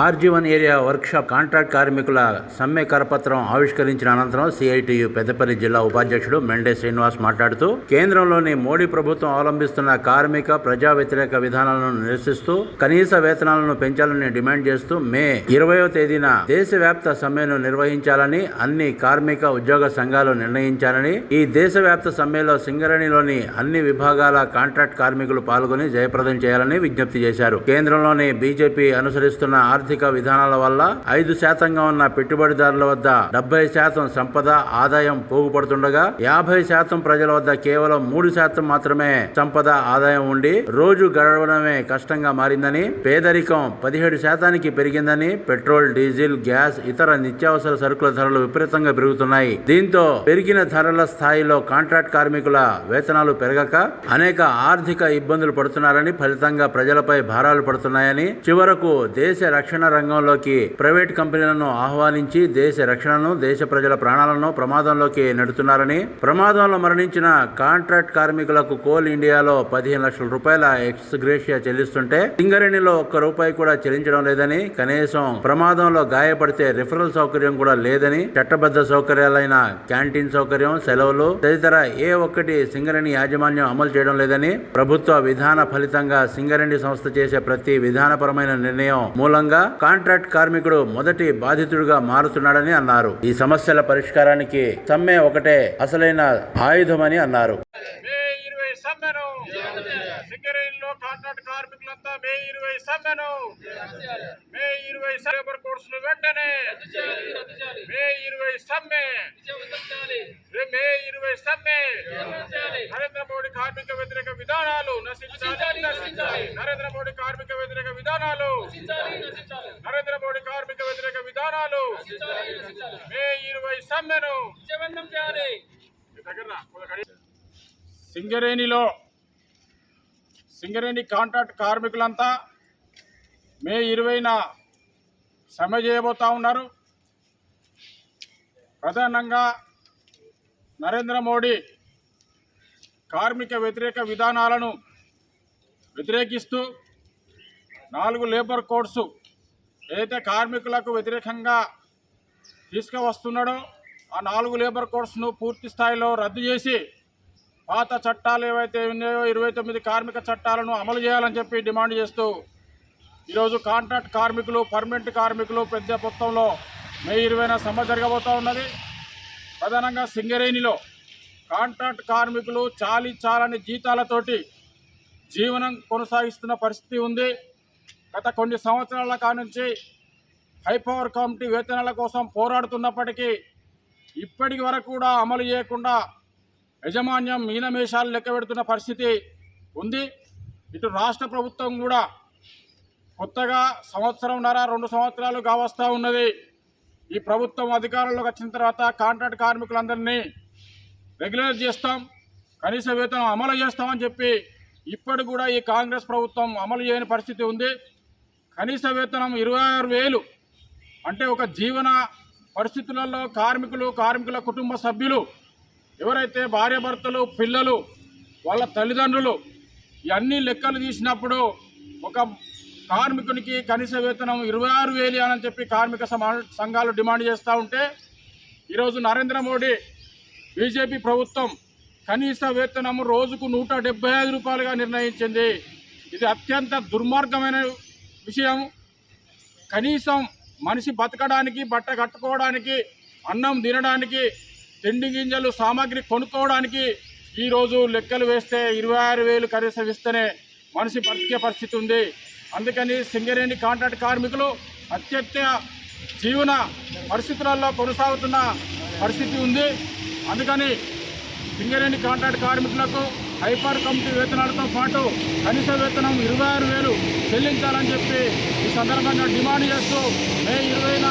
RG one area workshop contract కార్మికుల సమ్మె కరపత్రం ఆవిష్కరించిన అనంతరం సిఐటియు పెద్దపల్లి జిల్లా ఉపాధ్యక్షుడు మెండే శ్రీనివాస్ మాట్లాడుతూ కేంద్రంలోని మోడీ ప్రభుత్వం అవలంబిస్తున్న కార్మిక ప్రజా వ్యతిరేక విధానాలను నిరసిస్తూ కనీస వేతనాలను పెంచాలని డిమాండ్ చేస్తూ మే ఇరవయో తేదీన దేశవ్యాప్త సమ్మెను నిర్వహించాలని అన్ని కార్మిక ఉద్యోగ సంఘాలు నిర్ణయించాలని ఈ దేశవ్యాప్త సమ్మెలో సింగరేణిలోని అన్ని విభాగాల కాంట్రాక్ట్ కార్మికులు పాల్గొని జయప్రదం చేయాలని విజ్ఞప్తి చేశారు. కేంద్రంలోని బీజేపీ అనుసరిస్తున్న ఆర్థిక ఆర్థిక విధానాల వల్ల ఐదు శాతంగా ఉన్న పెట్టుబడిదారుల వద్ద డెబ్బై శాతం సంపద ఆదాయం పోగుపడుతుండగా యాభై శాతం ప్రజల వద్ద కేవలం మూడు శాతం మాత్రమే సంపద ఆదాయం ఉండి రోజు గడవడమే కష్టంగా మారిందని పేదరికం పదిహేడు శాతానికి పెరిగిందని పెట్రోల్ డీజిల్ గ్యాస్ ఇతర నిత్యావసర సరుకుల ధరలు విపరీతంగా పెరుగుతున్నాయి. దీంతో పెరిగిన ధరల స్థాయిలో కాంట్రాక్ట్ కార్మికుల వేతనాలు పెరగక అనేక ఆర్థిక ఇబ్బందులు పడుతున్నారని ఫలితంగా ప్రజలపై భారాలు పడుతున్నాయని చివరకు దేశ రక్షణ రక్షణ రంగంలోకి ప్రైవేట్ కంపెనీలను ఆహ్వానించి దేశ రక్షణను దేశ ప్రజల ప్రాణాలను ప్రమాదంలోకి నెడుతున్నారని ప్రమాదంలో మరణించిన కాంట్రాక్ట్ కార్మికులకు కోల్ ఇండియాలో పదిహేను లక్షల రూపాయల ఎక్స్ గ్రేషియా చెల్లిస్తుంటే సింగరేణిలో ఒక్క రూపాయి కూడా చెల్లించడం లేదని కనీసం ప్రమాదంలో గాయపడితే రిఫరల్ సౌకర్యం కూడా లేదని చట్టబద్ధ సౌకర్యాలైన క్యాంటీన్ సౌకర్యం సెలవులు తదితర ఏ ఒక్కటి సింగరేణి యాజమాన్యం అమలు చేయడం లేదని ప్రభుత్వ విధాన ఫలితంగా సింగరేణి సంస్థ చేసే ప్రతి విధానపరమైన నిర్ణయం మూలంగా కాంట్రాక్ట్ కార్మికుడు మొదటి బాధితుడిగా మారుతున్నాడని అన్నారు. ఈ సమస్యల పరిష్కారానికి సమ్మె ఒకటే అసలైన ఆయుధమని అన్నారు. సమ్మెను సింగరేణిలో కాంట్రాక్ట్ కార్మికులంతా మే ఇరవై సమ్మెను మే ఇరవై లేబర్ కోర్సులు వెంటనే. మే ఇరవై సమ్మె మే ఇరవై సమ్మె నరేంద్ర మోడీ కార్మిక వ్యతిరేక విధానాలు నశించాలి నరేంద్ర మోడీ కార్మిక వ్యతిరేక విధానాలు నరేంద్ర మోడీ కార్మిక వ్యతిరేక విధానాలు మే ఇరవై సమ్మెను దగ్గర సింగరేణిలో సింగరేణి కాంట్రాక్ట్ కార్మికులంతా మే ఇరవైన సమ్మె చేయబోతా ఉన్నారు. ప్రధానంగా నరేంద్ర మోడీ కార్మిక వ్యతిరేక విధానాలను వ్యతిరేకిస్తూ నాలుగు లేబర్ కోడ్స్ ఏదైతే కార్మికులకు వ్యతిరేకంగా తీసుకువస్తున్నాడో ఆ నాలుగు లేబర్ కోడ్స్ను పూర్తి స్థాయిలో రద్దు చేసి పాత చట్టాలు ఏవైతే ఉన్నాయో ఇరవై తొమ్మిది కార్మిక చట్టాలను అమలు చేయాలని చెప్పి డిమాండ్ చేస్తూ ఈరోజు కాంట్రాక్ట్ కార్మికులు పర్మనెంట్ కార్మికులు పెద్ద మొత్తంలో మే ఇరవైన సమ్మె జరగబోతూ ఉన్నది. ప్రధానంగా సింగరేణిలో కాంట్రాక్ట్ కార్మికులు చాలి చాలని జీతాలతోటి జీవనం కొనసాగిస్తున్న పరిస్థితి ఉంది. గత కొన్ని సంవత్సరాల కానుంచి హై పవర్ కమిటీ వేతనాల కోసం పోరాడుతున్నప్పటికీ ఇప్పటి వరకు కూడా అమలు చేయకుండా యజమాన్యం మీనమేషాలు లెక్క పెడుతున్న పరిస్థితి ఉంది. ఇటు రాష్ట్ర ప్రభుత్వం కూడా కొత్తగా సంవత్సరంన్నర రెండు సంవత్సరాలు కావస్తూ ఉన్నది. ఈ ప్రభుత్వం అధికారంలోకి వచ్చిన తర్వాత కాంట్రాక్ట్ కార్మికులందరినీ రెగ్యులర్ చేస్తాం కనీస వేతనం అమలు చేస్తామని చెప్పి ఇప్పటి కూడా ఈ కాంగ్రెస్ ప్రభుత్వం అమలు చేయని పరిస్థితి ఉంది. కనీస వేతనం ఇరవై ఆరు వేలు అంటే ఒక జీవన పరిస్థితులలో కార్మికులు కార్మికుల కుటుంబ సభ్యులు ఎవరైతే భార్యాభర్తలు పిల్లలు వాళ్ళ తల్లిదండ్రులు ఇవన్నీ లెక్కలు తీసినప్పుడు ఒక కార్మికునికి కనీస వేతనం ఇరవై ఆరు వేలు అని చెప్పి కార్మిక సమా- సంఘాలు డిమాండ్ చేస్తూ ఉంటే ఈరోజు నరేంద్ర మోడీ బీజేపీ ప్రభుత్వం కనీస వేతనం రోజుకు నూట ఐదు రూపాయలుగా నిర్ణయించింది. ఇది అత్యంత దుర్మార్గమైన విషయం కనీసం మనిషి బతకడానికి బట్ట కట్టుకోవడానికి అన్నం తినడానికి తిండి గింజలు సామాగ్రి కొనుక్కోవడానికి ఈరోజు లెక్కలు వేస్తే ఇరవై ఆరు వేలు కనీసం ఇస్తేనే మనిషి బతికే పరిస్థితి ఉంది. అందుకని సింగరేణి కాంట్రాక్ట్ కార్మికులు అత్యంత జీవన పరిస్థితులలో కొనసాగుతున్న పరిస్థితి ఉంది. అందుకని సింగరేణి కాంట్రాక్ట్ కార్మికులకు హైపర్ కమిటీ వేతనాలతో పాటు కనీస వేతనం ఇరవై ఆరు వేలు చెల్లించాలని చెప్పి ఈ సందర్భంగా డిమాండ్ చేస్తూ మే ఇరవైన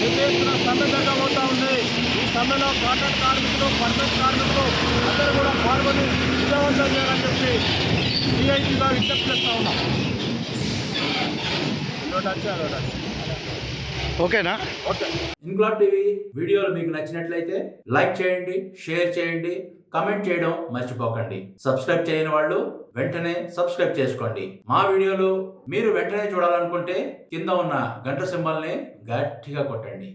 పెద్ద ఎత్తున సమ్మె జరగబోతా ఉంది ఈ సమ్మె సమ్మెలో కాంట్రాక్ట్ కార్మికులు పర్మనెంట్ కార్మికులు అందరూ కూడా పాల్గొని విజయవంతం చేయాలని చెప్పి సిఐటిగా విజ్ఞప్తి చేస్తా ఉన్నాం. ఓకేనా? ఓకే. ఇన్క్లాబ్ టీవీ వీడియోలు మీకు నచ్చినట్లయితే లైక్ చేయండి షేర్ చేయండి కమెంట్ చేయడం మర్చిపోకండి. సబ్స్క్రైబ్ చేయని వాళ్ళు వెంటనే సబ్స్క్రైబ్ చేసుకోండి. మా వీడియోలు మీరు వెంటనే చూడాలనుకుంటే కింద ఉన్న గంట సింబల్ని గట్టిగా కొట్టండి.